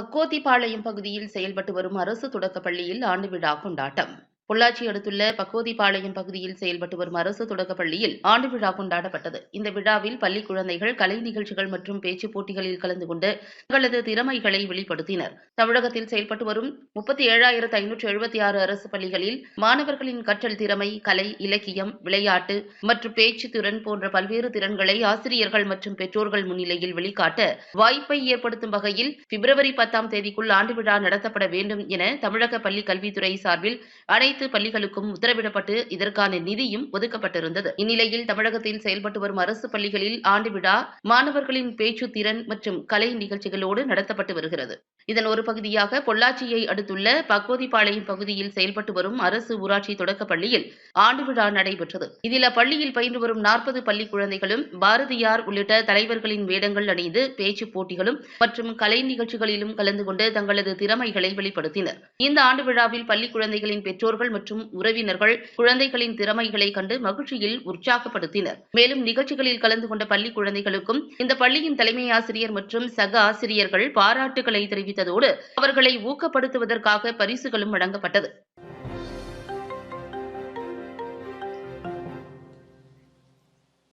பக்கோத்திபாளையம் பகுதியில் செயல்பட்டு வரும் அரசு தொடக்கப் பள்ளியில் ஆண்டு விழா கொண்டாட்டம். பொள்ளாச்சி அடுத்துள்ள பக்கோதிபாளையம் பகுதியில் செயல்பட்டு வரும் அரசு தொடக்கப் பள்ளியில் ஆண்டு விழா கொண்டாடப்பட்டது. இந்த விழாவில் பள்ளி குழந்தைகள் கலை நிகழ்ச்சிகள் மற்றும் பேச்சுப் போட்டிகளில் கலந்து கொண்டு தங்களது திறமைகளை வெளிப்படுத்தினர். தமிழகத்தில் செயல்பட்டு வரும் முப்பத்தி ஏழாயிரத்து ஐநூற்று எழுபத்தி ஆறு அரசு பள்ளிகளில் மாணவர்களின் கற்றல் திறமை கலை இலக்கியம் விளையாட்டு மற்றும் பேச்சு திறன் போன்ற பல்வேறு திறன்களை ஆசிரியர்கள் மற்றும் பெற்றோர்கள் முன்னிலையில் வெளிக்காட்ட வாய்ப்பை ஏற்படுத்தும் வகையில் பிப்ரவரி பத்தாம் தேதிக்குள் ஆண்டு விழா நடத்தப்பட வேண்டும் என தமிழக பள்ளி கல்வித்துறை சார்பில் அனைத்து பள்ளிகளுக்கும் உத்தரவிடப்பட்டு இதற்கான நிதியும் ஒதுக்கப்பட்டிருந்தது. இந்நிலையில் தமிழகத்தில் செயல்பட்டு வரும் அரசு பள்ளிகளில் ஆண்டு விழா மாணவர்களின் பேச்சு திறன் மற்றும் கலை நிகழ்ச்சிகளோடு நடத்தப்பட்டு வருகிறது. இதன் ஒரு பகுதியாக பொள்ளாச்சியை அடுத்துள்ள பக்கோதிபாளையம் பகுதியில் செயல்பட்டு வரும் அரசு ஊராட்சி தொடக்கப் பள்ளியில் ஆண்டு விழா நடைபெற்றது. இதில் அப்பள்ளியில் பயின்று வரும் நாற்பது பள்ளி குழந்தைகளும் பாரதியார் உள்ளிட்ட தலைவர்களின் வேடங்கள் அணிந்து பேச்சுப் போட்டிகளும் மற்றும் கலை நிகழ்ச்சிகளிலும் கலந்து கொண்டு தங்களது திறமைகளை வெளிப்படுத்தினர். இந்த ஆண்டு விழாவில் பள்ளி குழந்தைகளின் பெற்றோர்கள் மற்றும் உறவினர்கள் குழந்தைகளின் திறமைகளை கண்டு மகிழ்ச்சியில் உற்சாகப்படுத்தினர். மேலும் நிகழ்ச்சிகளில் கலந்து கொண்ட பள்ளி குழந்தைகளுக்கும் இந்த பள்ளியின் தலைமை ஆசிரியர் மற்றும் சக ஆசிரியர்கள் பாராட்டுகளை தெரிவித்ததோடு அவர்களை ஊக்கப்படுத்துவதற்காக பரிசுகளும் வழங்கப்பட்டது.